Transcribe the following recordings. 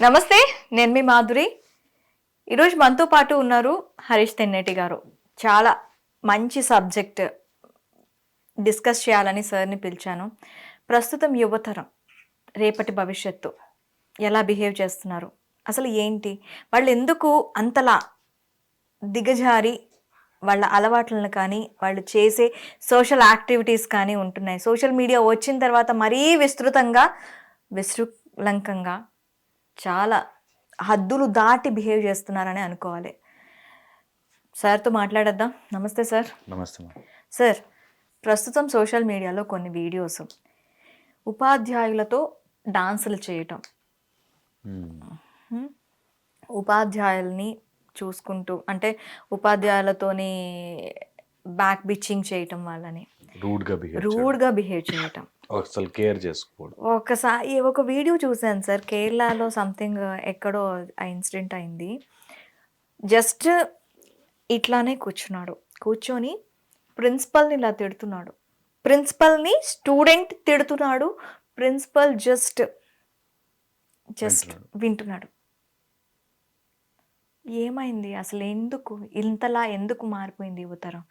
నమస్తే నేను మీ మాధురి. ఈరోజు మనతో పాటు ఉన్నారు హరీష్ తెన్నేటి గారు. చాలా మంచి సబ్జెక్ట్ డిస్కస్ చేయాలని సార్ని పిలిచాను. ప్రస్తుతం యువతరం రేపటి భవిష్యత్తు ఎలా బిహేవ్ చేస్తున్నారు? అసలు ఏంటి? వాళ్ళు ఎందుకు అంతలా దిగజారి వాళ్ళ అలవాట్లను కానీ వాళ్ళు చేసే సోషల్ యాక్టివిటీస్ కానీ ఉంటున్నాయి. సోషల్ మీడియా వచ్చిన తర్వాత మరీ విస్తృతంగా విశృలంకంగా చాలా హద్దులు దాటి బిహేవ్ చేస్తున్నారని అనుకోవాలి. సార్తో మాట్లాడేద్దాం. నమస్తే సార్. నమస్తే సార్ ప్రస్తుతం సోషల్ మీడియాలో కొన్ని వీడియోస్. ఉపాధ్యాయులతో డాన్సులు చేయటం. ఉపాధ్యాయుల్ని చూసుకుంటూ అంటే ఉపాధ్యాయులతోని బ్యాక్ బిచ్చింగ్ చేయటం వాళ్ళని. రూడ్గా బిహేవ్ రూడ్గా బిహేవ్ చేయటం. అసలు కేర్ చేసుకోవడం. ఒకసారి ఒక వీడియో చూశాను సార్ కేరళలో సంథింగ్ ఎక్కడో ఆ ఇన్సిడెంట్ అయింది. జస్ట్ ఇట్లానే కూర్చున్నాడు. కూర్చొని ప్రిన్సిపల్ని ఇలా తిడుతున్నాడు. ప్రిన్సిపల్ని స్టూడెంట్ తిడుతున్నాడు. ప్రిన్సిపల్ జస్ట్ జస్ట్ వింటున్నాడు. ఏమైంది? అసలు ఎందుకు? ఇంతలా ఎందుకు మారిపోయింది యువతరం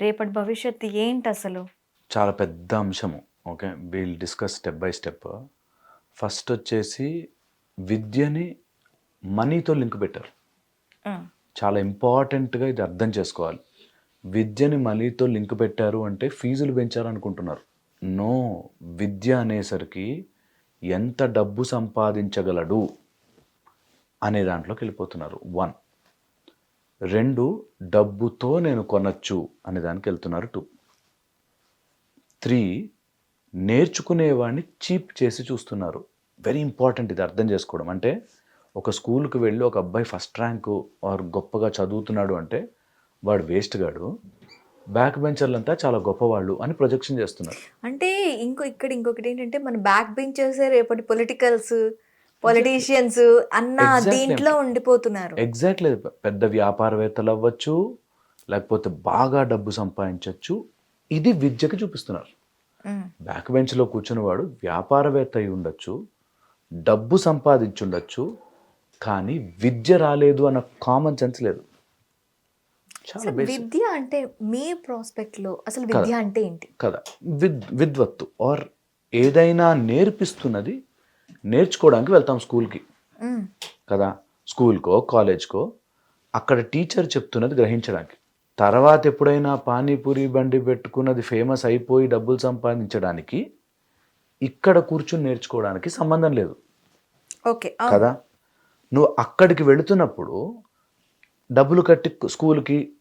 రేపటి భవిష్యత్తు ఏంటి అసలు? చాలా పెద్ద అంశము. Okay we'll discuss step by step first వచ్చేసి విద్యని మనీతో లింక్ పెట్టారు చాలా ఇంపార్టెంట్గా ఇది అర్థం చేసుకోవాలి. విద్యని మనీతో లింక్ పెట్టారు అంటే ఫీజులు పెంచారు అనుకుంటున్నారు నో విద్య అనేసరికి ఎంత డబ్బు సంపాదించగలడు అనే దాంట్లోకి వెళ్ళిపోతున్నారు. వన్ రెండు డబ్బుతో నేను కొనచ్చు అనే దానికి వెళ్తున్నారు. టూ త్రీ నేర్చుకునేవాడిని చీప్ చేసి చూస్తున్నారు. వెరీ ఇంపార్టెంట్ ఇది అర్థం చేసుకోవడం. అంటే ఒక స్కూల్కి వెళ్ళి ఒక అబ్బాయి ఫస్ట్ ర్యాంకు ఆర్ గొప్పగా చదువుతున్నాడు అంటే వాడు వేస్ట్ గాడు. బ్యాక్ బెంచర్లంతా చాలా గొప్పవాళ్ళు అని ప్రొజెక్షన్ చేస్తున్నారు. అంటే ఇంకో ఇక్కడ ఇంకొకటి ఏంటంటే మన బ్యాక్ బెంచర్స్ రేపటి పొలిటికల్స్ పొలిటీషియన్స్ అన్న. దీంట్లో ఉండిపోతున్నారు. ఎగ్జాక్ట్లీ పెద్ద వ్యాపారవేత్తలు అవ్వచ్చు లేకపోతే బాగా డబ్బు సంపాదించవచ్చు ఇది విద్యకి చూపిస్తున్నారు. బ్యాక్ బెంచ్లో కూర్చున్నవాడు వ్యాపారవేత్త అయి ఉండొచ్చు డబ్బు సంపాదించుండొచ్చు కానీ విద్య రాలేదు అన్న కామన్ సెన్స్ లేదు. చాలా విద్య అంటే మీ ప్రాస్పెక్ట్లో అసలు విద్య అంటే ఏంటి? కదా. విద్ విద్వత్తు. ఆర్ ఏదైనా నేర్పిస్తున్నది నేర్చుకోవడానికి వెళ్తాం స్కూల్కి. కదా. స్కూల్కో కాలేజ్కో అక్కడ టీచర్ చెప్తున్నది గ్రహించడానికి. తర్వాత ఎప్పుడైనా పానీపూరి బండి పెట్టుకున్నది ఫేమస్ అయిపోయి డబ్బులు సంపాదించడానికి ఇక్కడ కూర్చుని నేర్చుకోవడానికి సంబంధం లేదు. ఓకే కదా? నువ్వు అక్కడికి వెళుతున్నప్పుడు డబ్బులు కట్టి స్కూల్కి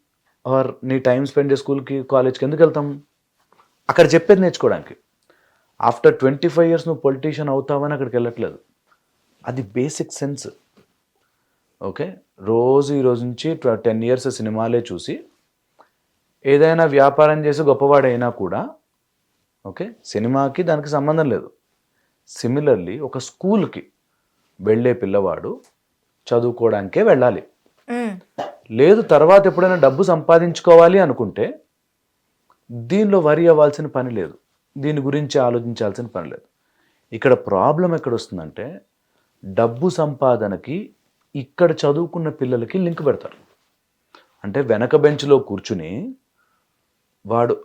ఆర్ నీ టైం స్పెండ్ చేసే స్కూల్కి కాలేజ్కి ఎందుకు వెళ్తాం? అక్కడ చెప్పేది నేర్చుకోవడానికి. ఆఫ్టర్ ట్వంటీ ఫైవ్ ఇయర్స్ నువ్వు పొలిటీషియన్ అవుతావని అక్కడికి వెళ్ళట్లేదు. అది బేసిక్ సెన్స్. ఓకే? రోజు ఈ రోజు నుంచి టెన్ ఇయర్స్ సినిమాలే చూసి ఏదైనా వ్యాపారం చేసి గొప్పవాడైనా కూడా ఓకే సినిమాకి దానికి సంబంధం లేదు. సిమిలర్లీ ఒక స్కూల్కి వెళ్ళే పిల్లవాడు చదువుకోవడానికే వెళ్ళాలి. లేదు తర్వాత ఎప్పుడైనా డబ్బు సంపాదించుకోవాలి అనుకుంటే దీనిలో వరి అవ్వాల్సిన పని లేదు. దీని గురించి ఆలోచించాల్సిన పని లేదు. ఇక్కడ ప్రాబ్లం ఎక్కడ వస్తుందంటే డబ్బు సంపాదనకి ఇక్కడ చదువుకున్న పిల్లలకి లింక్ పెడతారు. అంటే వెనక బెంచ్లో కూర్చుని వాడు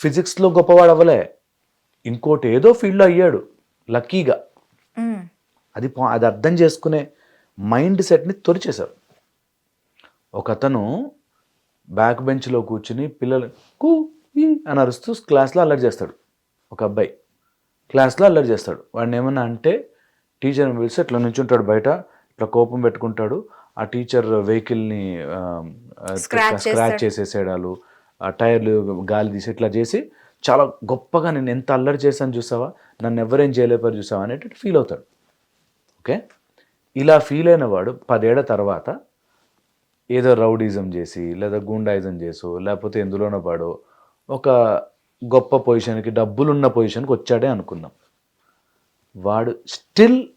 ఫిజిక్స్లో గొప్పవాడు అవ్వలే ఇంకోటి ఏదో ఫీల్డ్లో అయ్యాడు. లక్కీగా. అది అది అర్థం చేసుకునే మైండ్ సెట్ని తొలిచేశారు ఒక అతను బ్యాక్ బెంచ్లో కూర్చుని పిల్లలు కూ అని అరుస్తూ క్లాస్లో అల్లరి చేస్తాడు. ఒక అబ్బాయి క్లాస్లో అల్లరి చేస్తాడు. వాడిని ఏమన్నా అంటే టీచర్ని పిలిచి ఇట్లా నుంచుంటాడు బయట ఇట్లా కోపం పెట్టుకుంటాడు. ఆ టీచర్ వెహికల్ని స్క్రాచ్ చేసేసేయడాలు ఆ టైర్లు గాలి తీసి ఇట్లా చేసి చాలా గొప్పగా నేను ఎంత అల్లరి చేశాను చూసావా? నన్ను ఎవరేం చేయలేపారు చూసావా? అనేటట్టు ఫీల్ అవుతాడు. ఓకే? ఇలా ఫీల్ అయిన వాడు పదేళ్ళ తర్వాత ఏదో రౌడీజం చేసి లేదా గూండాయిజం చేసో లేకపోతే ఎందులోనో పాడో ఒక గొప్ప పొజిషన్కి డబ్బులున్న పొజిషన్కి వచ్చాడే అనుకుందాం. వాడు స్టిల్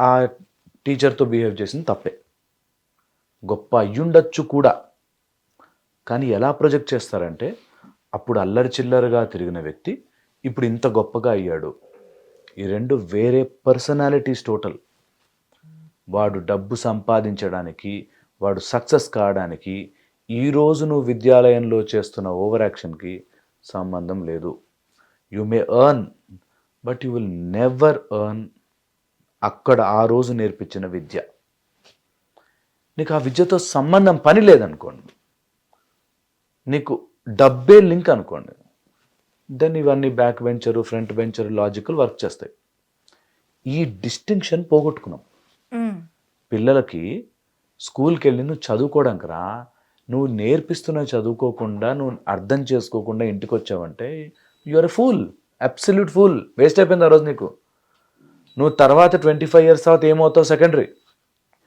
ఆ టీచర్తో బిహేవ్ చేసింది తప్పే. గొప్ప అయ్యుండొచ్చు కూడా. కానీ ఎలా ప్రొజెక్ట్ చేస్తారంటే అప్పుడు అల్లరి చిల్లరగా తిరిగిన వ్యక్తి ఇప్పుడు ఇంత గొప్పగా అయ్యాడు. ఈ రెండు వేరే పర్సనాలిటీస్ టోటల్. వాడు డబ్బు సంపాదించడానికి వాడు సక్సెస్ కావడానికి ఈరోజు నువ్వు విద్యాలయంలో చేస్తున్న ఓవర్ యాక్షన్కి సంబంధం లేదు. You may earn but you will never earn అక్కడ ఆ రోజు నేర్పించిన విద్య. నీకు ఆ విద్యతో సంబంధం పని లేదనుకోండి. నీకు డబ్బే లింక్ అనుకోండి. దెన్ ఇవన్నీ back bencher front bencher logical work చేస్తాయి. ఈ డిస్టింక్షన్ పోగొట్టుకున్నాం. పిల్లలకి స్కూల్కి వెళ్ళి నువ్వు చదువుకోవడానికి రా నువ్వు నేర్పిస్తున్న చదువుకోకుండా నువ్వు అర్థం చేసుకోకుండా ఇంటికి వచ్చావంటే your full absolute full waste అయిపోయింది ఆ రోజు నీకు. నువ్వు తర్వాత ట్వంటీ ఫైవ్ ఇయర్స్ తర్వాత ఏమవుతావు secondary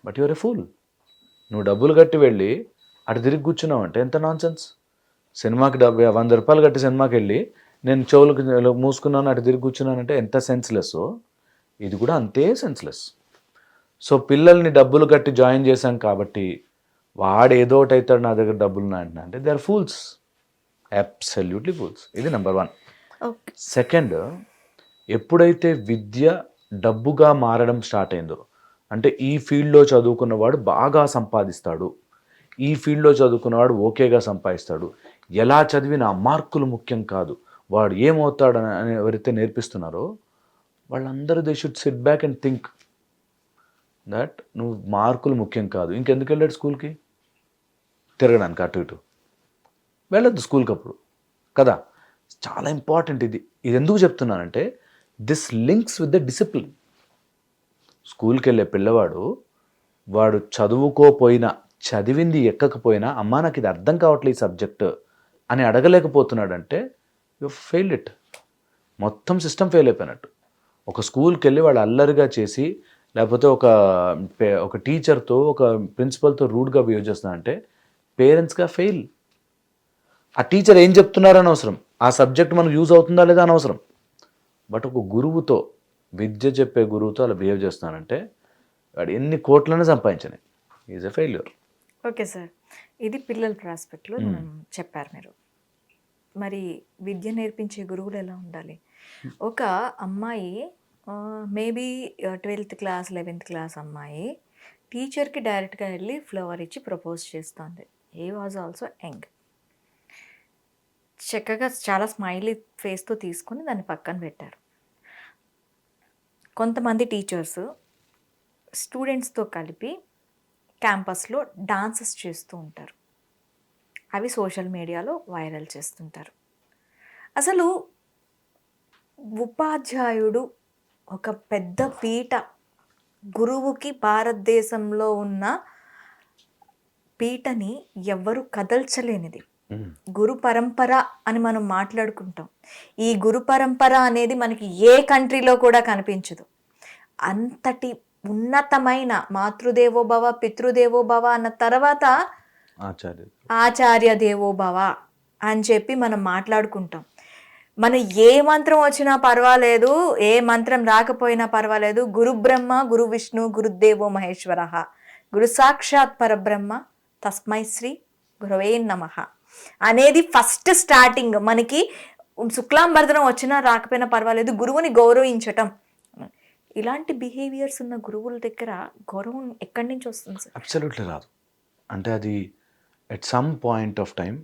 but your a full నువ్వు డబ్బులు కట్టి వెళ్ళి అటు తిరిగి కూర్చున్నావు అంటే ఎంత నాన్ సెన్స్ సినిమాకి డబ్బు వంద రూపాయలు కట్టి సినిమాకి వెళ్ళి నేను చెవులకు మూసుకున్నాను అటు తిరిగి కూర్చున్నానంటే ఎంత సెన్స్లెస్ ఇది కూడా అంతే సెన్స్లెస్ సో పిల్లల్ని డబ్బులు కట్టి జాయిన్ చేశాం కాబట్టి వాడు ఏదో ఒకటి అవుతాడు నా దగ్గర డబ్బులు ఉన్నాయంటున్నా అంటే they are fools absolutely fools ఇది నెంబర్ వన్ సెకండ్ ఎప్పుడైతే విద్య డబ్బుగా మారడం స్టార్ట్ అయిందో అంటే ఈ ఫీల్డ్లో చదువుకున్నవాడు బాగా సంపాదిస్తాడు. ఈ ఫీల్డ్లో చదువుకున్నవాడు ఓకేగా సంపాదిస్తాడు. ఎలా చదివిన మార్కులు ముఖ్యం కాదు. వాడు ఏమవుతాడని అని ఎవరైతే నేర్పిస్తున్నారో వాళ్ళందరూ they should sit back and think that నువ్వు మార్కులు ముఖ్యం కాదు. ఇంకెందుకు వెళ్ళాడు స్కూల్కి? తిరగడానికి అటు ఇటు. వెళ్ళొద్దు స్కూల్కి అప్పుడు. కదా? చాలా ఇంపార్టెంట్ ఇది. ఇది ఎందుకు చెప్తున్నానంటే this links with the discipline స్కూల్కి వెళ్ళే పిల్లవాడు వాడు చదువుకోపోయినా చదివింది ఎక్కకపోయినా అమ్మా నాకు ఇది అర్థం కావట్లేదు ఈ సబ్జెక్ట్ అని అడగలేకపోతున్నాడంటే యు ఫెయిల్ ఇట్ మొత్తం సిస్టమ్ ఫెయిల్ అయిపోయినట్టు. ఒక స్కూల్కి వెళ్ళి వాళ్ళు అల్లరిగా చేసి లేకపోతే ఒక ఒక టీచర్తో ఒక ప్రిన్సిపల్తో రూడ్గా బిహేవ్ చేస్తున్నాడంటే పేరెంట్స్గా ఫెయిల్ ఆ టీచర్ ఏం చెప్తున్నారని అనవసరం? ఆ సబ్జెక్ట్ మనకు యూజ్ అవుతుందా లేదా అనవసరం? బట్ ఒక గురువుతో విద్య చెప్పే గురువుతో అలా బిహేవ్ చేస్తున్నానంటే వాడు ఎన్ని కోట్లనే సంపాదించని. Is a failure okay sir. ఇది పిల్లల ప్రాస్పెక్ట్లో చెప్పారు మీరు. మరి విద్య నేర్పించే గురువులు ఎలా ఉండాలి? ఒక అమ్మాయి maybe twelfth class eleventh class అమ్మాయి టీచర్కి డైరెక్ట్గా వెళ్ళి ఫ్లవర్ ఇచ్చి ప్రపోజ్ చేస్తుంది. ఏ వాజ్ ఆల్సో యంగ్ చక్కగా చాలా స్మైలీ ఫేస్తో తీసుకొని దాన్ని పక్కన పెట్టారు. కొంతమంది టీచర్స్ స్టూడెంట్స్తో కలిపి క్యాంపస్లో డాన్సెస్ చేస్తూ ఉంటారు. అవి సోషల్ మీడియాలో వైరల్ చేస్తుంటారు. అసలు ఉపాధ్యాయుడు ఒక పెద్ద పీట గురువుకి భారతదేశంలో ఉన్న పీటని ఎవ్వరు కదల్చలేనిది. గురు పరంపర అని మనం మాట్లాడుకుంటాం. ఈ గురు పరంపర అనేది మనకి ఏ కంట్రీలో కూడా కనిపించదు. అంతటి ఉన్నతమైన మాతృదేవోభవ పితృదేవోభవ అన్న తర్వాత ఆచార్య. ఆచార్య దేవోభవ అని చెప్పి మనం మాట్లాడుకుంటాం. మనం ఏ మంత్రం వచ్చినా పర్వాలేదు ఏ మంత్రం రాకపోయినా పర్వాలేదు గురు బ్రహ్మ గురు విష్ణు గురుదేవో మహేశ్వర గురు సాక్షాత్ పరబ్రహ్మ తస్మై శ్రీ గురవే నమ అనేది ఫస్ట్ స్టార్టింగ్ మనకి శుక్లాంబర్ధనం వచ్చినా రాకపోయినా పర్వాలేదు గురువుని గౌరవించటం. ఇలాంటి బిహేవియర్స్ ఉన్న గురువుల దగ్గర గౌరవం ఎక్కడి నుంచి వస్తుంది సార్? అబ్సల్యూట్లీ రాదు. అంటే అది at some point of time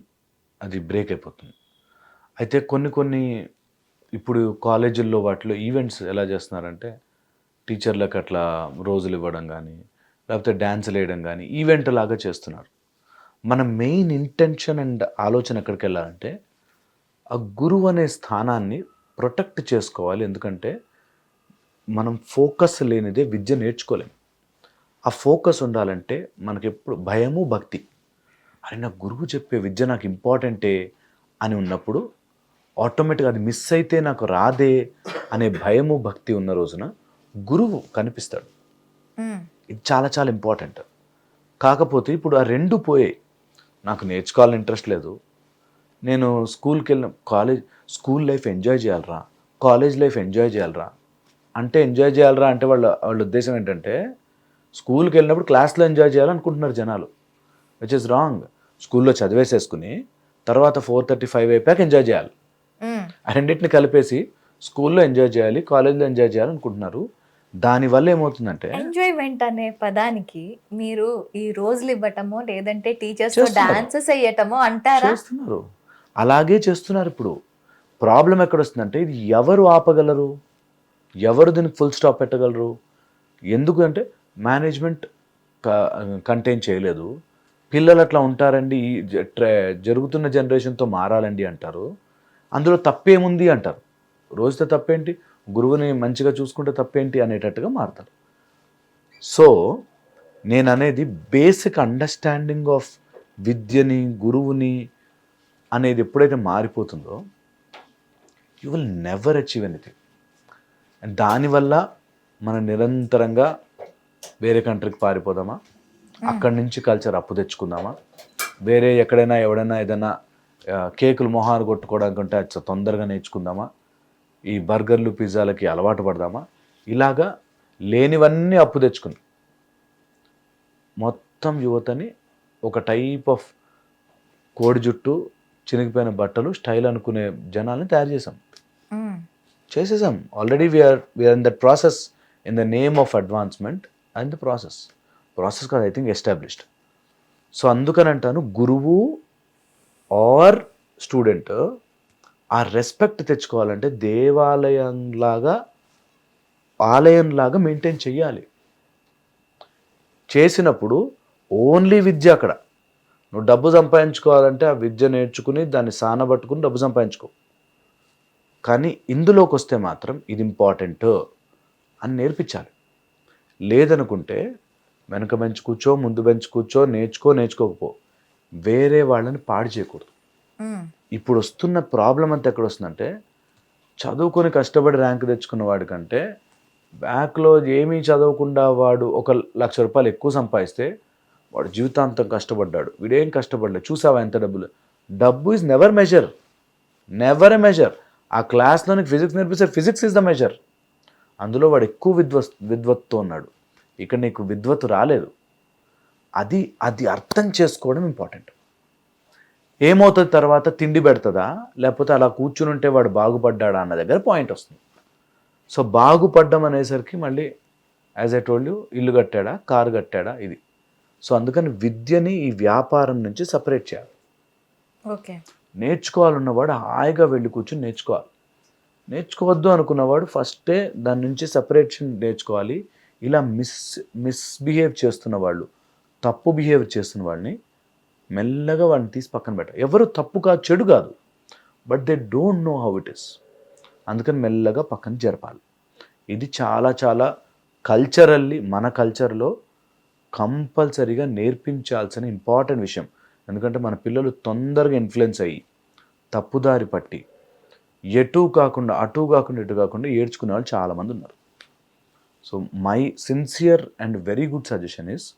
అది బ్రేక్ అయిపోతుంది. అయితే కొన్ని కొన్ని ఇప్పుడు కాలేజీల్లో వాటిలో ఈవెంట్స్ ఎలా చేస్తున్నారంటే టీచర్లకు అట్లా రోజులు ఇవ్వడం కానీ లేకపోతే డ్యాన్సులు వేయడం కానీ ఈవెంట్ లాగా చేస్తున్నారు. మన మెయిన్ ఇంటెన్షన్ అండ్ ఆలోచన ఎక్కడికి వెళ్ళాలంటే ఆ గురువు అనే స్థానాన్ని ప్రొటెక్ట్ చేసుకోవాలి. ఎందుకంటే మనం ఫోకస్ లేనిదే విద్య నేర్చుకోలేం. ఆ ఫోకస్ ఉండాలంటే మనకి ఎప్పుడు భయము భక్తి. అరే నా గురువు చెప్పే విద్య నాకు ఇంపార్టెంటే అని ఉన్నప్పుడు ఆటోమేటిక్గా అది మిస్ అయితే నాకు రాదే అనే భయము భక్తి ఉన్న రోజున గురువు కనిపిస్తాడు. ఇది చాలా చాలా ఇంపార్టెంట్. కాకపోతే ఇప్పుడు ఆ రెండు పోయాయి నాకు నేర్చుకోవాలని ఇంట్రెస్ట్ లేదు. నేను స్కూల్కి వెళ్ళిన కాలేజ్ స్కూల్ లైఫ్ ఎంజాయ్ చేయాలరా. కాలేజ్ లైఫ్ ఎంజాయ్ చేయాలరా. అంటే ఎంజాయ్ చేయాలరా అంటే వాళ్ళ వాళ్ళ ఉద్దేశం ఏంటంటే స్కూల్కి వెళ్ళినప్పుడు క్లాస్లో ఎంజాయ్ చేయాలనుకుంటున్నారు జనాలు. విచ్ ఇస్ రాంగ్ స్కూల్లో చదివేసేసుకుని తర్వాత ఫోర్ థర్టీ ఫైవ్ అయిపోయాక ఎంజాయ్ చేయాలి. రెండింటిని కలిపేసి స్కూల్లో ఎంజాయ్ చేయాలి కాలేజ్లో ఎంజాయ్ చేయాలనుకుంటున్నారు. దానివల్ల ఏమవుతుందంటే ఎంజాయ్మెంట్ అనే పదానికి మీరు ఈ రోజులు ఇవ్వటమో లేదంటే టీచర్స్. డాన్సెస్ వేయటమో అంటారా? చేస్తున్నారు. అలాగే చేస్తున్నారు ఇప్పుడు. ప్రాబ్లం ఎక్కడ వస్తుందంటే ఇది ఎవరు ఆపగలరు? ఎవరు దీనికి ఫుల్ స్టాప్ పెట్టగలరు? ఎందుకు అంటే మేనేజ్మెంట్ కంటైన్ చేయలేదు. పిల్లలు అట్లా ఉంటారండి ఈ జ- ట్ర- జరుగుతున్న జనరేషన్తో మారాలండి అంటారు. అందులో తప్పేముంది అంటారు. రోజుతో తప్పేంటి? గురువుని మంచిగా చూసుకుంటే తప్పేంటి అనేటట్టుగా మారుతారు. సో నేను అనేది బేసిక్ అండర్స్టాండింగ్ ఆఫ్ విద్యని గురువుని అనేది ఎప్పుడైతే మారిపోతుందో you will never achieve anything and దానివల్ల మనం నిరంతరంగా వేరే కంట్రీకి పారిపోదామా? అక్కడి నుంచి కల్చర్ అప్పు తెచ్చుకుందామా? వేరే ఎక్కడైనా ఎవడైనా ఏదైనా కేకులు మొహాలు కొట్టుకోవడానికి ఉంటే అది తొందరగా నేర్చుకుందామా? ఈ బర్గర్లు పిజ్జాలకి అలవాటు పడదామా? ఇలాగా లేనివన్నీ అప్పు తెచ్చుకుని మొత్తం యువతని ఒక టైప్ ఆఫ్ కోడి జుట్టు చినిగిపోయిన బట్టలు స్టైల్ అనుకునే జనాల్ని తయారు చేసాం. చేసేసాం. Already we are we are in that process in the name of advancement and the process process కాదు ఐ థింక్ ఎస్టాబ్లిష్డ్ సో అందుకని అంటాను గురువు ఆర్ స్టూడెంట్ ఆ రెస్పెక్ట్ తెచ్చుకోవాలంటే దేవాలయంలాగా ఆలయంలాగా మెయింటైన్ చెయ్యాలి. చేసినప్పుడు ఓన్లీ విద్య అక్కడ. నువ్వు డబ్బు సంపాదించుకోవాలంటే ఆ విద్య నేర్చుకుని దాన్ని సానబట్టుకుని డబ్బు సంపాదించుకో. కానీ ఇందులోకి వస్తే మాత్రం ఇది ఇంపార్టెంట్ అని నేర్పించాలి. లేదనుకుంటే వెనక బెంచ్ కూర్చో ముందు బెంచ్ కూర్చో నేర్చుకో నేర్చుకోకపో. వేరే వాళ్ళని పాడు చేయకూడదు. ఇప్పుడు వస్తున్న ప్రాబ్లం అంతా ఎక్కడ వస్తుందంటే చదువుకొని కష్టపడి ర్యాంక్ తెచ్చుకున్న వాడికంటే బ్యాక్లో ఏమీ చదవకుండా వాడు ఒక లక్ష రూపాయలు ఎక్కువ సంపాదిస్తే వాడు జీవితాంతం కష్టపడ్డాడు. వీడేం కష్టపడలేదు చూసావా ఎంత డబ్బులు? డబ్బు is never measure. Never measure. ఆ క్లాస్లోని ఫిజిక్స్ నేర్పిస్తే ఫిజిక్స్ ఈజ్ ద మెజర్. అందులో వాడు ఎక్కువ విద్వ విద్వత్తో ఉన్నాడు. ఇక్కడ నీకు విద్వత్తు రాలేదు. అది అది అర్థం చేసుకోవడం ఇంపార్టెంట్. ఏమవుతుంది తర్వాత? తిండి పెడుతుందా? లేకపోతే అలా కూర్చుని ఉంటే వాడు బాగుపడ్డాడా అన్న దగ్గర పాయింట్ వస్తుంది. సో బాగుపడ్డం అనేసరికి మళ్ళీ యాజ్ ఐ టోల్డ్ యూ ఇల్లు కట్టాడా? కారు కట్టాడా? ఇది. సో అందుకని విద్యని ఈ వ్యాపారం నుంచి సపరేట్ చేయాలి. ఓకే. నేర్చుకోవాలన్నవాడు హాయిగా వెళ్ళి కూర్చుని నేర్చుకోవాలి. నేర్చుకోవద్దు అనుకున్నవాడు ఫస్టే దాని నుంచి సపరేషన్ నేర్చుకోవాలి. ఇలా మిస్ మిస్బిహేవ్ చేస్తున్న వాళ్ళు తప్పు బిహేవ్ చేస్తున్న వాళ్ళని మెల్లగా వాడిని తీసి పక్కన పెట్టాలి. ఎవరు తప్పు కాదు చెడు కాదు but they don't know how it is అందుకని మెల్లగా పక్కన జరపాలి. ఇది చాలా చాలా కల్చరల్లీ మన కల్చర్లో కంపల్సరీగా నేర్పించాల్సిన ఇంపార్టెంట్ విషయం. ఎందుకంటే మన పిల్లలు తొందరగా ఇన్ఫ్లుయెన్స్ అయ్యి తప్పుదారి పట్టి ఎటు కాకుండా అటు కాకుండా ఇటు కాకుండా ఏడ్చుకునే వాళ్ళు చాలామంది ఉన్నారు. So my sincere and very good suggestion is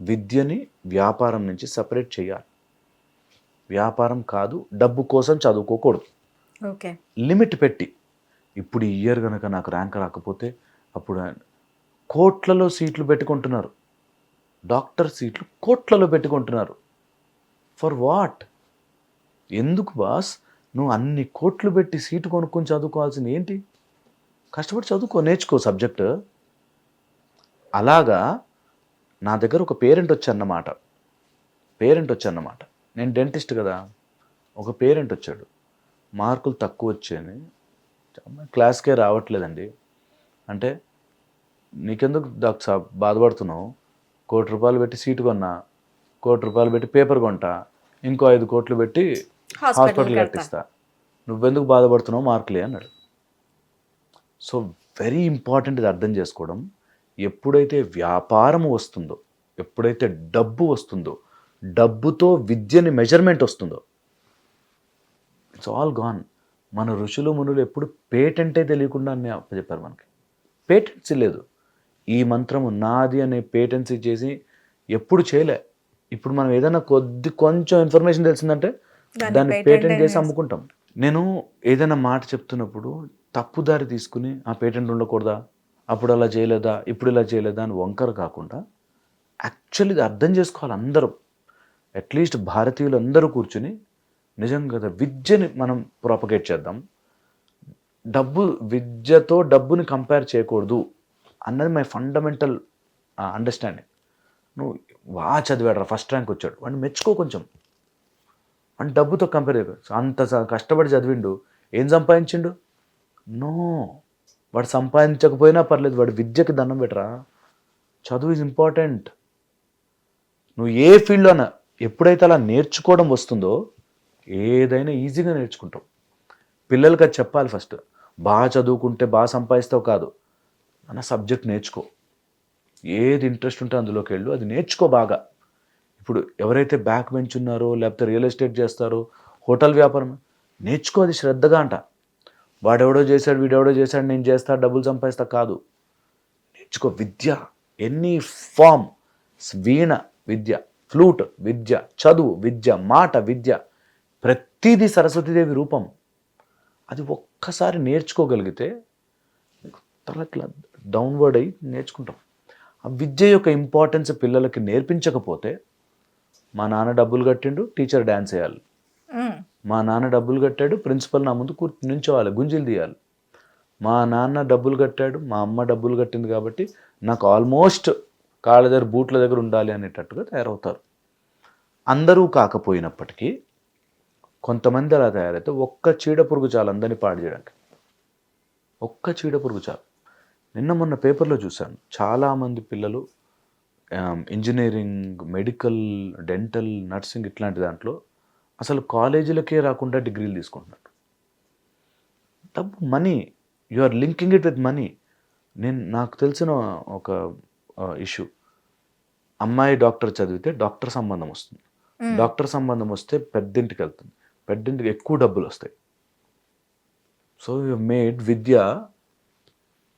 విద్యని వ్యాపారం నుంచి సపరేట్ చేయాలి. వ్యాపారం కాదు డబ్బు కోసం చదువుకోకూడదు. ఓకే. లిమిట్ పెట్టి ఇప్పుడు ఈ ఇయర్ కనుక నాకు ర్యాంక్ రాకపోతే అప్పుడు కోట్లలో సీట్లు పెట్టుకుంటున్నారు. డాక్టర్ సీట్లు కోట్లలో పెట్టుకుంటున్నారు. For what? ఎందుకు బాస్? నువ్వు అన్ని కోట్లు పెట్టి సీటు కొనుక్కొని చదువుకోవాల్సింది ఏంటి? కష్టపడి చదువుకో నేర్చుకో సబ్జెక్ట్. అలాగా నా దగ్గర ఒక పేరెంట్ వచ్చన్నమాట. పేరెంట్ వచ్చన్నమాట. నేను డెంటిస్ట్ కదా. ఒక పేరెంట్ వచ్చాడు. మార్కులు తక్కువ వచ్చాయని. అమ్మాయి క్లాస్కే రావట్లేదండి. అంటే నీకెందుకు డాక్టర్ సాబ్ బాధపడుతున్నావు? కోటి రూపాయలు పెట్టి సీటు కొన్నా కోటి రూపాయలు పెట్టి పేపర్ కొంటా ఇంకో ఐదు కోట్లు పెట్టి హాస్పిటల్ కట్టిస్తా. నువ్వెందుకు బాధపడుతున్నావు మార్కులే అన్నాడు. సో వెరీ ఇంపార్టెంట్ ఇది అర్థం చేసుకోవడం. ఎప్పుడైతే వ్యాపారం వస్తుందో ఎప్పుడైతే డబ్బు వస్తుందో డబ్బుతో విద్యని మెజర్మెంట్ వస్తుందో ఇట్స్ ఆల్ గాన్ మన ఋషులు మునులు ఎప్పుడు పేటెంటే తెలియకుండా అన్ని చెప్పారు మనకి. పేటెన్సీ లేదు. ఈ మంత్రము నాది అనే పేటెన్సీ చేసి ఎప్పుడు చేయలే. ఇప్పుడు మనం ఏదైనా కొద్ది కొంచెం ఇన్ఫర్మేషన్ తెలిసిందంటే దాన్ని పేటెంట్ చేసి అమ్ముకుంటాం. నేను ఏదైనా మాట చెప్తున్నప్పుడు తప్పుదారి తీసుకుని ఆ పేటెంట్ ఉండకూడదా? అప్పుడు అలా చేయలేదా? ఇప్పుడు ఇలా చేయలేదా? అని వంకర కాకుండా యాక్చువల్లీ అర్థం చేసుకోవాలి అందరూ. అట్లీస్ట్ భారతీయులు అందరూ కూర్చుని నిజంగా కదా విద్యని మనం ప్రాపగేట్ చేద్దాం. డబ్బు విద్యతో డబ్బుని కంపేర్ చేయకూడదు. అన్నది మై ఫండమెంటల్ అండర్స్టాండింగ్ నువ్వు బాగా చదివాడరా ఫస్ట్ ర్యాంక్ వచ్చాడు. వాడిని మెచ్చుకో కొంచెం. అంటే డబ్బుతో కంపేర్ అంత కష్టపడి చదివిండు. ఏం సంపాదించిండు? నో. వాడు సంపాదించకపోయినా పర్లేదు వాడు విద్యకి దండం పెట్టరా. చదువు ఇస్ ఇంపార్టెంట్ నువ్వు ఏ ఫీల్డ్లోనా ఎప్పుడైతే అలా నేర్చుకోవడం వస్తుందో ఏదైనా ఈజీగా నేర్చుకుంటావు. పిల్లలకి అది చెప్పాలి ఫస్ట్ బాగా చదువుకుంటే బాగా సంపాదిస్తావు కాదు. అన్న సబ్జెక్ట్ నేర్చుకో. ఏది ఇంట్రెస్ట్ ఉంటే అందులోకి వెళ్ళు. అది నేర్చుకో బాగా. ఇప్పుడు ఎవరైతే బ్యాక్ బెంచ్ ఉన్నారో లేకపోతే రియల్ ఎస్టేట్ చేస్తారో హోటల్ వ్యాపారం నేర్చుకో అది శ్రద్ధగా అంట. వాడెవడో చేశాడు వీడెవడో చేశాడు నేను చేస్తా డబ్బులు సంపాదిస్తా కాదు. నేర్చుకో విద్య. ఎనీ ఫామ్ వీణ విద్య ఫ్లూట్ విద్య చదువు విద్య మాట విద్య ప్రతిదీ సరస్వతీదేవి రూపం. అది ఒక్కసారి నేర్చుకోగలిగితే నీకు తల డౌన్వర్డ్ అయ్యి నేర్చుకుంటాం. ఆ విద్య యొక్క ఇంపార్టెన్స్ పిల్లలకి నేర్పించకపోతే మా నాన్న డబ్బులు కట్టిండు టీచర్ డ్యాన్స్ వేయాలి. మా నాన్న డబ్బులు కట్టాడు ప్రిన్సిపల్ నా ముందు కూర్చు నుంచోవాలి గుంజీలు తీయాలి. మా నాన్న డబ్బులు కట్టాడు మా అమ్మ డబ్బులు కట్టింది కాబట్టి నాకు ఆల్మోస్ట్ కాళ్ళ దగ్గర బూట్ల దగ్గర ఉండాలి అనేటట్టుగా తయారవుతారు. అందరూ కాకపోయినప్పటికీ కొంతమంది అలా తయారైతే ఒక్క చీడ పురుగు చాలు అందరినీ పాడు చేయడానికి. ఒక్క చీడ పురుగు చాలు. నిన్న మొన్న పేపర్లో చూశాను. చాలామంది పిల్లలు ఇంజనీరింగ్ మెడికల్ డెంటల్ నర్సింగ్ ఇట్లాంటి దాంట్లో అసలు కాలేజీలకే రాకుండా డిగ్రీలు తీసుకుంటున్నారు. డబ్బు money you are linking it with money. నేను నాకు తెలిసిన ఒక ఇష్యూ. అమ్మాయి డాక్టర్ చదివితే డాక్టర్ సంబంధం వస్తుంది. డాక్టర్ సంబంధం వస్తే పెద్దింటికి వెళ్తుంది. పెద్దింటికి ఎక్కువ డబ్బులు వస్తాయి. సో యు మేడ్ విద్య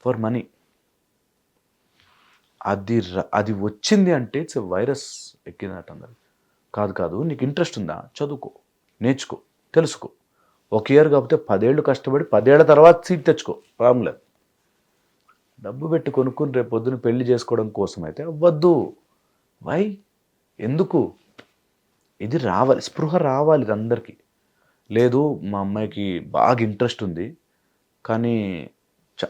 ఫర్ మనీ. అది ర- అది వచ్చింది అంటే ఇట్స్ వైరస్ ఎక్కినట్టు అందరు కాదు కాదు నీకు ఇంట్రెస్ట్ ఉందా? చదువుకో నేర్చుకో తెలుసుకో. ఒక ఇయర్ కాకపోతే పదేళ్ళు కష్టపడి పదేళ్ళ తర్వాత సీట్ తెచ్చుకో. ప్రాబ్లం లేదు. డబ్బు పెట్టి కొనుక్కుని రేపు పొద్దున పెళ్ళి చేసుకోవడం కోసం అయితే అవ్వద్దు. వై? ఎందుకు? ఇది రావాలి స్పృహ రావాలి ఇది అందరికీ. లేదు మా అమ్మాయికి బాగా ఇంట్రెస్ట్ ఉంది. కానీ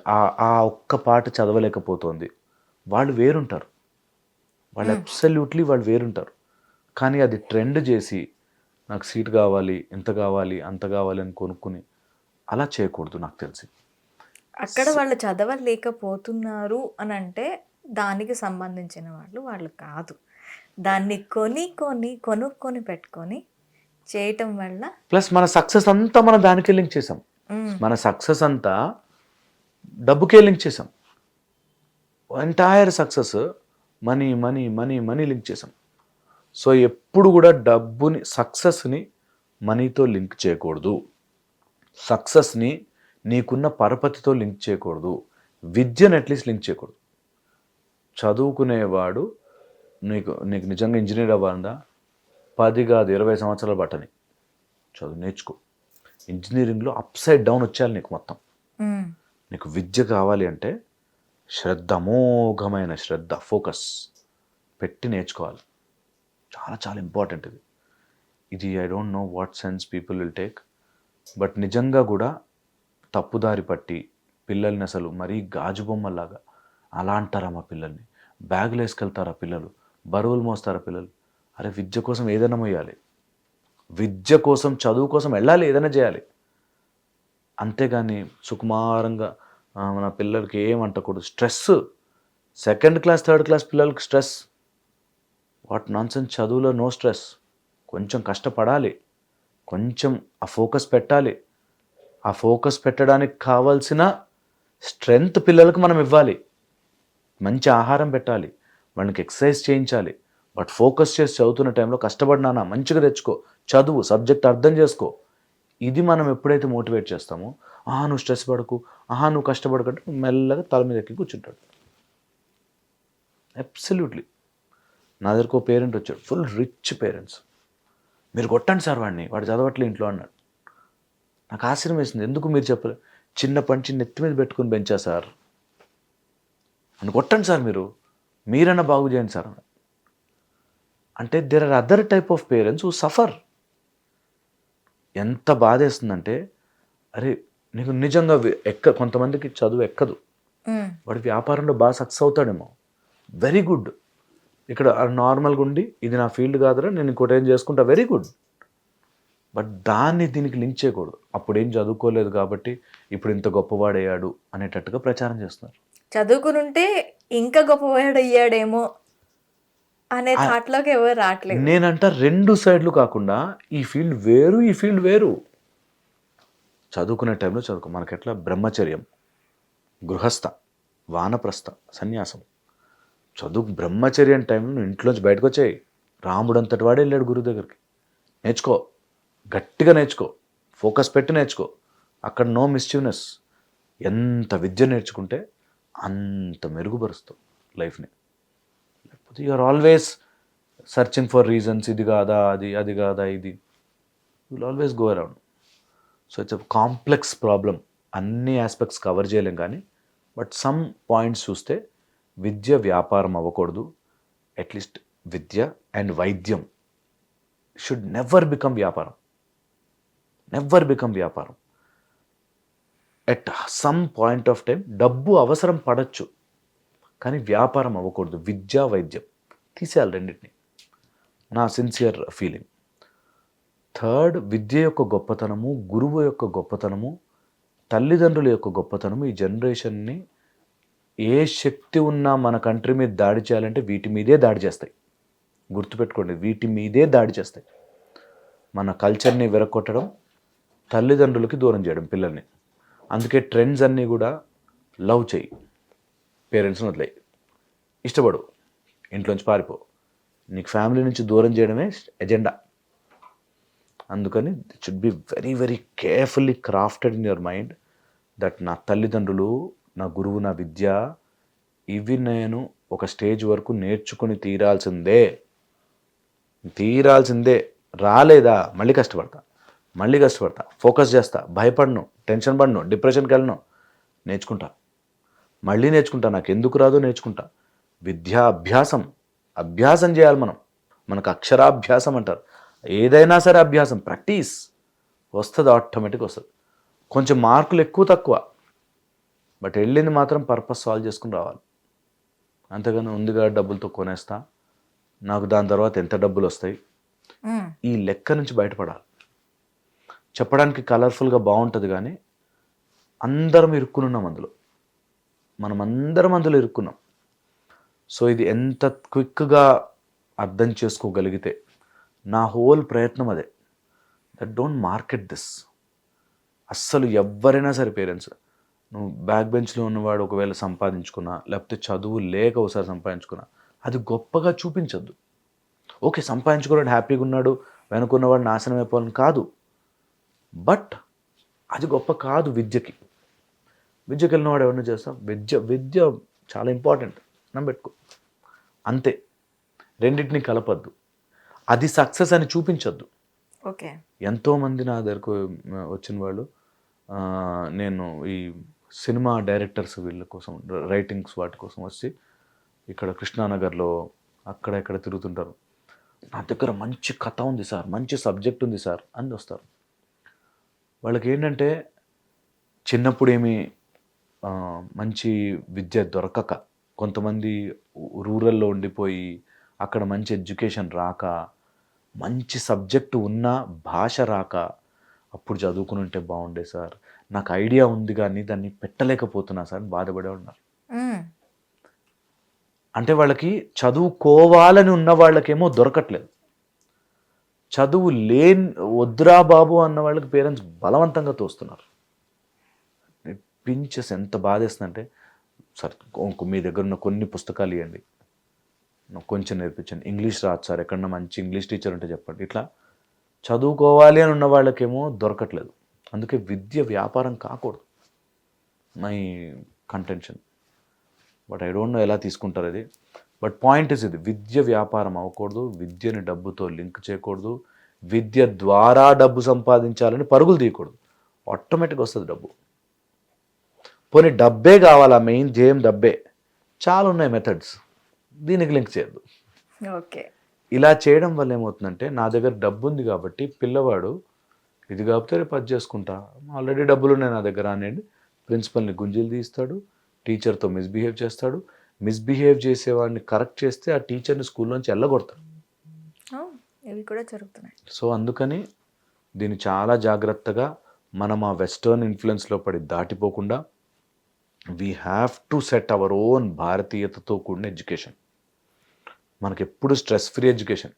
ఆ- ఒక్క పాట చదవలేకపోతోంది. వాళ్ళు వేరుంటారు. వాళ్ళు అబ్సల్యూట్లీ వాళ్ళు వేరుంటారు. కానీ అది ట్రెండ్ చేసి నాకు సీట్ కావాలి ఇంత కావాలి అంత కావాలి అని కొనుక్కుని అలా చేయకూడదు నాకు తెలిసి. అక్కడ వాళ్ళు చదవలేకపోతున్నారు అని అంటే దానికి సంబంధించిన వాళ్ళు వాళ్ళు కాదు. దాన్ని కొని కొని కొనుక్కొని పెట్టుకొని చేయటం వల్ల ప్లస్ మన సక్సెస్ అంతా మనం దానికే లింక్ చేసాం. మన సక్సెస్ అంతా డబ్బుకే లింక్ చేసాం entire success money money money money link చేసాం సో ఎప్పుడు కూడా డబ్బుని సక్సెస్ని మనీతో లింక్ చేయకూడదు. సక్సెస్ని నీకున్న పరపతితో లింక్ చేయకూడదు. విద్యను అట్లీస్ట్ లింక్ చేయకూడదు. చదువుకునేవాడు నీకు నీకు నిజంగా ఇంజనీర్ అవ్వాలందా? పది కాదు ఇరవై సంవత్సరాలు పట్టని చదువు నేర్చుకో. ఇంజనీరింగ్లో అప్ సైడ్ డౌన్ వచ్చేయాలి నీకు మొత్తం. నీకు విద్య కావాలి అంటే శ్రద్ధ అమోఘమైన శ్రద్ధ ఫోకస్ పెట్టి నేర్చుకోవాలి. చాలా చాలా ఇంపార్టెంట్ ఇది. ఇది I don't know what sense people will take but నిజంగా కూడా తప్పుదారి పట్టి పిల్లల్ని అసలు మరీ గాజు బొమ్మలాగా అలా అంటారా మా పిల్లల్ని. బ్యాగులు వేసుకెళ్తారా పిల్లలు? బరువులు మోస్తారా పిల్లలు? అరే విద్య కోసం ఏదైనా మొయ్యాలి విద్య కోసం చదువు కోసం వెళ్ళాలి ఏదైనా చేయాలి. అంతేగాని సుకుమారంగా మన పిల్లలకి ఏమంటకూడదు అంటకూడదు. Stress. Second class third class పిల్లలకి స్ట్రెస్. What nonsense? చదువులో నో స్ట్రెస్. కొంచెం కష్టపడాలి. కొంచెం ఆ ఫోకస్ పెట్టాలి. ఆ ఫోకస్ పెట్టడానికి కావాల్సిన స్ట్రెంగ్త్ పిల్లలకు మనం ఇవ్వాలి. మంచి ఆహారం పెట్టాలి. వాళ్ళకి ఎక్సర్సైజ్ చేయించాలి. బట్ ఫోకస్ చేసి చదువుతున్న టైంలో కష్టపడినానా మంచిగా తెచ్చుకో. చదువు సబ్జెక్ట్ అర్థం చేసుకో. ఇది మనం ఎప్పుడైతే మోటివేట్ చేస్తామో ఆ నువ్వు స్ట్రెస్ పడకు. ఆహా నువ్వు కష్టపడకంటే మెల్లగా తల మీద ఎక్కి కూర్చుంటాడు. అబ్సల్యూట్లీ నా దగ్గరకు పేరెంట్ వచ్చాడు. ఫుల్ రిచ్ పేరెంట్స్ మీరు కొట్టండి సార్ వాడిని వాడు చదవట్లే ఇంట్లో అన్నాడు. నాకు ఆశ్చర్యం వేసింది. ఎందుకు మీరు చెప్పలేదు చిన్న పంచి నెత్తి మీద పెట్టుకుని పెంచా సార్? అని కొట్టండి సార్ మీరు. మీరన్నా బాగు చేయండి సార్ అన్నాడు. అంటే there are other type of parents who suffer ఎంత బాధేస్తుందంటే అరే నీకు నిజంగా ఎక్క కొంతమందికి చదువు ఎక్కదు. వాడి వ్యాపారంలో బాగా సక్సెస్ అవుతాడేమో. వెరీ గుడ్ ఇక్కడ నార్మల్గా ఉండి ఇది నా ఫీల్డ్ కాదురా నేను ఇంకోటి ఏం చేసుకుంటా వెరీ గుడ్ బట్ దాన్ని దీనికి లింక్ చేయకూడదు. అప్పుడు ఏం చదువుకోలేదు కాబట్టి ఇప్పుడు ఇంత గొప్పవాడయ్యాడు అనేటట్టుగా ప్రచారం చేస్తున్నారు. చదువుకునుంటే ఇంకా గొప్పవాడు అయ్యాడేమో అనే థాట్లోకి ఎవరు రావట్లేదు నేనంట రెండు సైడ్లు కాకుండా ఈ ఫీల్డ్ వేరు ఈ ఫీల్డ్ వేరు. చదువుకునే టైంలో చదువుకో. మనకెట్లా? బ్రహ్మచర్యం గృహస్థ వానప్రస్థ సన్యాసం. చదువు బ్రహ్మచర్యం టైంలో నువ్వు ఇంట్లోంచి బయటకు వచ్చాయి. రాముడు అంతటి వాడే వెళ్ళాడు గురువు దగ్గరికి. నేర్చుకో. గట్టిగా నేర్చుకో. ఫోకస్ పెట్టి నేర్చుకో. అక్కడ నో మిస్చివ్నెస్. ఎంత విద్య నేర్చుకుంటే అంత మెరుగుపరుస్తావు లైఫ్ని. లేకపోతే you're always searching for reasons. ఇది కాదా? అది అది కాదా? ఇది. Will always go around. So it's complex problem అన్ని ఆస్పెక్ట్స్ కవర్ చేయలేం కానీ బట్ సమ్ పాయింట్స్ చూస్తే విద్య వ్యాపారం అవ్వకూడదు. అట్లీస్ట్ విద్య అండ్ వైద్యం షుడ్ నెవర్ బికమ్ వ్యాపారం. నెవర్ బికమ్ వ్యాపారం. At some point of time డబ్బు అవసరం పడచ్చు కానీ వ్యాపారం అవ్వకూడదు. విద్య వైద్యం తీసేయాలి రెండింటిని. నా సిన్సియర్ ఫీలింగ్ థర్డ్ విద్య యొక్క గొప్పతనము గురువు యొక్క గొప్పతనము తల్లిదండ్రుల యొక్క గొప్పతనము ఈ జనరేషన్ని ఏ శక్తి ఉన్నా మన కంట్రీ మీద దాడి చేయాలంటే వీటి మీదే దాడి చేస్తాయి. గుర్తుపెట్టుకోండి వీటి మీదే దాడి చేస్తాయి. మన కల్చర్ని విరగొట్టడం తల్లిదండ్రులకి దూరం చేయడం పిల్లల్ని. అందుకే ట్రెండ్స్ అన్నీ కూడా లవ్ చేయి పేరెంట్స్ని వదిలేయి. ఇష్టపడు ఇంట్లోంచి పారిపో. నీకు ఫ్యామిలీ నుంచి దూరం చేయడమే ఎజెండా. అందుకని it should be very very carefully crafted in your mind that నా తల్లిదండ్రులు నా గురువు నా విద్య ఇవి నేను ఒక స్టేజ్ వరకు నేర్చుకుని తీరాల్సిందే. తీరాల్సిందే. రాలేదా? మళ్ళీ కష్టపడతా. మళ్ళీ కష్టపడతా. ఫోకస్ చేస్తా. భయపడను. టెన్షన్ పడను. డిప్రెషన్కి వెళ్ళను నేర్చుకుంటా. మళ్ళీ నేర్చుకుంటా. నాకు ఎందుకు రాదో నేర్చుకుంటా. విద్యా అభ్యాసం అభ్యాసం చేయాలి మనం. మనకు అక్షరాభ్యాసం అంటారు. ఏదైనా సరే అభ్యాసం ప్రాక్టీస్ వస్తుంది ఆటోమేటిక్ వస్తుంది. కొంచెం మార్కులు ఎక్కువ తక్కువ. బట్ వెళ్ళింది మాత్రం పర్పస్ సాల్వ్ చేసుకుని రావాలి. అంతేగాని ఉందిగా డబ్బులతో కొనేస్తా నాకు దాని తర్వాత ఎంత డబ్బులు వస్తాయి. ఈ లెక్క నుంచి బయటపడాలి. చెప్పడానికి కలర్ఫుల్గా బాగుంటుంది కానీ అందరం ఇరుక్కుని ఉన్నాం అందులో. మనం అందరం అందులో ఇరుక్కున్నాం. సో ఇది ఎంత క్విక్గా అర్థం చేసుకోగలిగితే నా హోల్ ప్రయత్నం అదే. దట్ డోంట్ మార్కెట్ దిస్ అస్సలు ఎవరైనా సరే పేరెంట్స్ నువ్వు బ్యాక్ బెంచ్లో ఉన్నవాడు ఒకవేళ సంపాదించుకున్నా లేకపోతే చదువు లేక ఒకసారి సంపాదించుకున్నా అది గొప్పగా చూపించద్దు. ఓకే సంపాదించుకున్నాడు హ్యాపీగా ఉన్నాడు వెనుకున్నవాడు నాశనం అయిపోవాలని కాదు. బట్ అది గొప్ప కాదు విద్యకి. విద్యకి వెళ్ళినవాడు ఎవరిని చేస్తాం? విద్య విద్య చాలా ఇంపార్టెంట్ నమ్మెట్టుకో అంతే. రెండింటిని కలపద్దు. అది సక్సెస్ అని చూపించొద్దు. ఓకే. ఎంతోమంది నా దగ్గరకు వచ్చిన వాళ్ళు నేను ఈ సినిమా డైరెక్టర్స్ వీళ్ళ కోసం రైటింగ్స్ వాటి కోసం వచ్చి ఇక్కడ కృష్ణానగర్లో అక్కడ ఇక్కడ తిరుగుతుంటారు. నా దగ్గర మంచి కథ ఉంది సార్ మంచి సబ్జెక్ట్ ఉంది సార్ అని వస్తారు. వాళ్ళకి ఏంటంటే చిన్నప్పుడు ఏమి ఆ, మంచి విద్య దొరకక కొంతమంది రూరల్లో ఉండిపోయి అక్కడ మంచి ఎడ్యుకేషన్ రాక మంచి సబ్జెక్టు ఉన్న భాష రాక అప్పుడు చదువుకుని ఉంటే బాగుండే సార్. నాకు ఐడియా ఉంది కానీ దాన్ని పెట్టలేకపోతున్నా సార్ అని బాధపడే ఉన్నారు. అంటే వాళ్ళకి చదువుకోవాలని ఉన్న వాళ్ళకేమో దొరకట్లేదు. చదువు లేని వద్దురా బాబు అన్న వాళ్ళకి పేరెంట్స్ బలవంతంగా తోస్తున్నారు. పించెస్ ఎంత బాధేస్తుందంటే సార్ మీ దగ్గర ఉన్న కొన్ని పుస్తకాలు ఇవ్వండి కొంచెం నేర్పించండి. ఇంగ్లీష్ రాదు సార్ ఎక్కడన్నా మంచి ఇంగ్లీష్ టీచర్ ఉంటే చెప్పండి. ఇట్లా చదువుకోవాలి అని ఉన్న వాళ్ళకేమో దొరకట్లేదు. అందుకే విద్య వ్యాపారం కాకూడదు. My contention but I don't know ఎలా తీసుకుంటారు అది. బట్ పాయింట్ ఇస్ ఇది విద్య వ్యాపారం అవ్వకూడదు విద్యని డబ్బుతో లింక్ చేయకూడదు విద్య ద్వారా డబ్బు సంపాదించాలని పరుగులు తీయకూడదు. ఆటోమేటిక్గా వస్తుంది డబ్బు. పోనీ డబ్బే కావాలా? మెయిన్ జేమ్ డబ్బే. చాలా ఉన్నాయి మెథడ్స్ దీనికి లింక్ చేయొద్దు. ఓకే. ఇలా చేయడం వల్ల ఏమవుతుందంటే నా దగ్గర డబ్బు ఉంది కాబట్టి పిల్లవాడు ఇది కాకపోతే రేపు అది చేసుకుంటా. ఆల్రెడీ డబ్బులు ఉన్నాయి నా దగ్గర అనేది ప్రిన్సిపల్ని గుంజీలు తీస్తాడు టీచర్తో మిస్బిహేవ్ చేస్తాడు. మిస్బిహేవ్ చేసేవాడిని కరెక్ట్ చేస్తే ఆ టీచర్ని స్కూల్లోంచి వెళ్ళగొడతాడు ఇవి కూడా జరుగుతున్నాయి. సో అందుకని దీన్ని చాలా జాగ్రత్తగా మనం ఆ వెస్టర్న్ ఇన్ఫ్లుయెన్స్లో పడి దాటిపోకుండా we have to set our own భారతీయతతో కూడిన ఎడ్యుకేషన్. మనకి ఎప్పుడు స్ట్రెస్ ఫ్రీ ఎడ్యుకేషన్.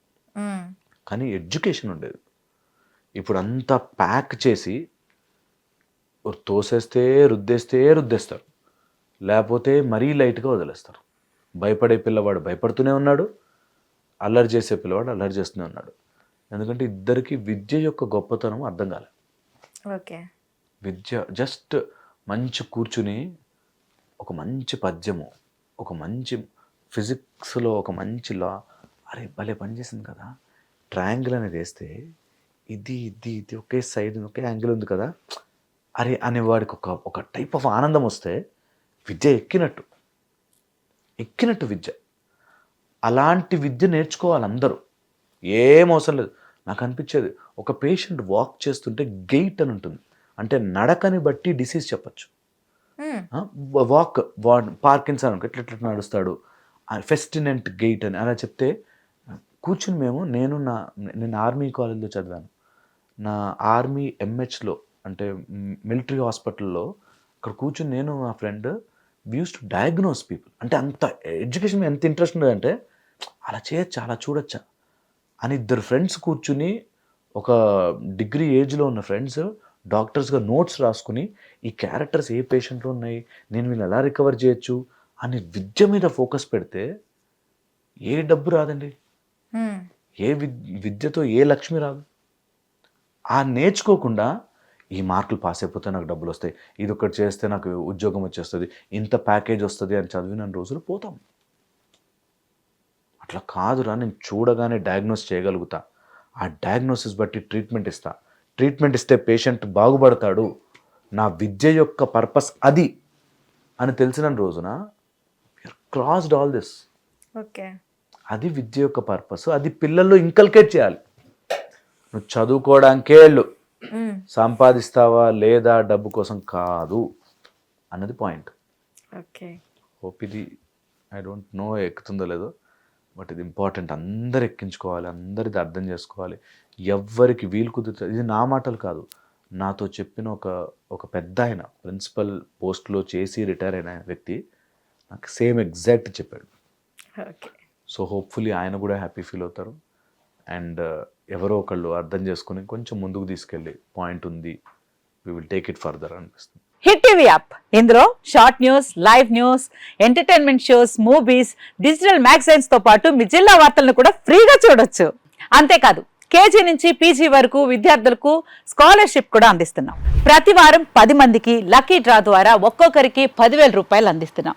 కానీ ఎడ్యుకేషన్ ఉండేది. ఇప్పుడు అంతా ప్యాక్ చేసి తోసేస్తే రుద్దేస్తే రుద్దేస్తారు. లేకపోతే మరీ లైట్గా వదిలేస్తారు. భయపడే పిల్లవాడు భయపడుతూనే ఉన్నాడు. అల్లరి చేసే పిల్లవాడు అల్లరి చేస్తూనే ఉన్నాడు. ఎందుకంటే ఇద్దరికి విద్య యొక్క గొప్పతనం అర్థం కాలే. ఓకే. విద్య జస్ట్ మంచి కూర్చుని ఒక మంచి పద్యము ఒక మంచి ఫిజిక్స్లో ఒక మంచి లా అరే భలే పనిచేసింది కదా. ట్రయాంగిల్ అనేది వేస్తే ఇది ఇది ఇది ఒకే సైడ్ ఒకే యాంగిల్ ఉంది కదా. అరే అనేవాడికి ఒక ఒక టైప్ ఆఫ్ ఆనందం వస్తే విద్య ఎక్కినట్టు. ఎక్కినట్టు విద్య. అలాంటి విద్య నేర్చుకోవాలి అందరూ. ఏం అవసరం లేదు. నాకు అనిపించేది ఒక పేషెంట్ వాక్ చేస్తుంటే గెయిట్ అని ఉంటుంది. అంటే నడకని బట్టి డిసీజ్ చెప్పచ్చు. వాక్ వాడ్ పార్కిన్సన్ ఇట్లా ఇట్లా నడుస్తాడు. ఫెస్టినెంట్ గేట్ అని అలా చెప్తే కూర్చుని మేము నేను నా నేను ఆర్మీ కాలేజ్లో చదివాను. నా ఆర్మీ ఎంహెచ్లో అంటే మిలిటరీ హాస్పిటల్లో అక్కడ కూర్చుని నేను మా friend views to diagnose people అంటే అంత ఎడ్యుకేషన్ ఎంత ఇంట్రెస్ట్ ఉండదంటే అలా చేయొచ్చా అలా చూడొచ్చా అని ఇద్దరు ఫ్రెండ్స్ కూర్చుని ఒక డిగ్రీ ఏజ్లో ఉన్న ఫ్రెండ్స్ డాక్టర్స్గా నోట్స్ రాసుకుని ఈ క్యారెక్టర్స్ ఏ పేషెంట్లో ఉన్నాయి నేను వీళ్ళు ఎలా రికవర్ చేయొచ్చు అని విద్య మీద ఫోకస్ పెడితే ఏ డబ్బు రాదండి. ఏ విద్ విద్యతో ఏ లక్ష్మి రాదు. ఆ నేర్చుకోకుండా ఈ మార్కులు పాస్ అయిపోతే నాకు డబ్బులు వస్తాయి. ఇది ఒకటి చేస్తే నాకు ఉద్యోగం వచ్చేస్తుంది. ఇంత ప్యాకేజ్ వస్తుంది అని చదివిన రోజులు పోతాం. అట్లా కాదురా నేను చూడగానే డయాగ్నోస్ చేయగలుగుతా. ఆ డయాగ్నోసిస్ బట్టి ట్రీట్మెంట్ ఇస్తా. ట్రీట్మెంట్ ఇస్తే పేషెంట్ బాగుపడతాడు. నా విద్య యొక్క పర్పస్ అది అని తెలిసిన రోజున క్రాస్డ్ ఆల్ దిస్ ఓకే. అది విద్య యొక్క పర్పస్. అది పిల్లల్లో ఇంకల్కేట్ చేయాలి. నువ్వు చదువుకోవడానికే వెళ్ళు. సంపాదిస్తావా లేదా డబ్బు కోసం కాదు అన్నది పాయింట్ ఓకే. హోప్ ఇది ఐ డోంట్ నో ఎక్కుతుందో లేదో బట్ ఇది ఇంపార్టెంట్ అందరు ఎక్కించుకోవాలి అందరిది అర్థం చేసుకోవాలి. ఎవ్వరికి వీలు కుదురుతుంది. ఇది నా మాటలు కాదు. నాతో చెప్పిన ఒక ఒక పెద్ద ఆయన ప్రిన్సిపల్ పోస్ట్లో చేసి రిటైర్ అయిన వ్యక్తి నాకు సేమ్ ఎగ్జాక్ట్ చెప్పాడు. సో హోప్ఫుల్లీ ఆయన కూడా హ్యాపీ ఫీల్ అవుతారు. అండ్ ఎవరో ఒకళ్ళు అర్థం చేసుకుని కొంచెం ముందుకు తీసుకెళ్ళి పాయింట్ ఉంది we will take it further అనిపిస్తుంది. Hit TV app. ఇందులో short news live news entertainment shows movies digital మ్యాగజైన్స్తో పాటు మీ జిల్లా వార్తలను కూడా ఫ్రీగా చూడొచ్చు. అంతేకాదు కేజీ నుంచి పీజీ వరకు విద్యార్థులకు స్కాలర్షిప్ కూడా అందిస్తున్నాం. ప్రతి వారం పది మందికి లక్కీ డ్రా ద్వారా ఒక్కొక్కరికి పదివేల రూపాయలు అందిస్తున్నాం.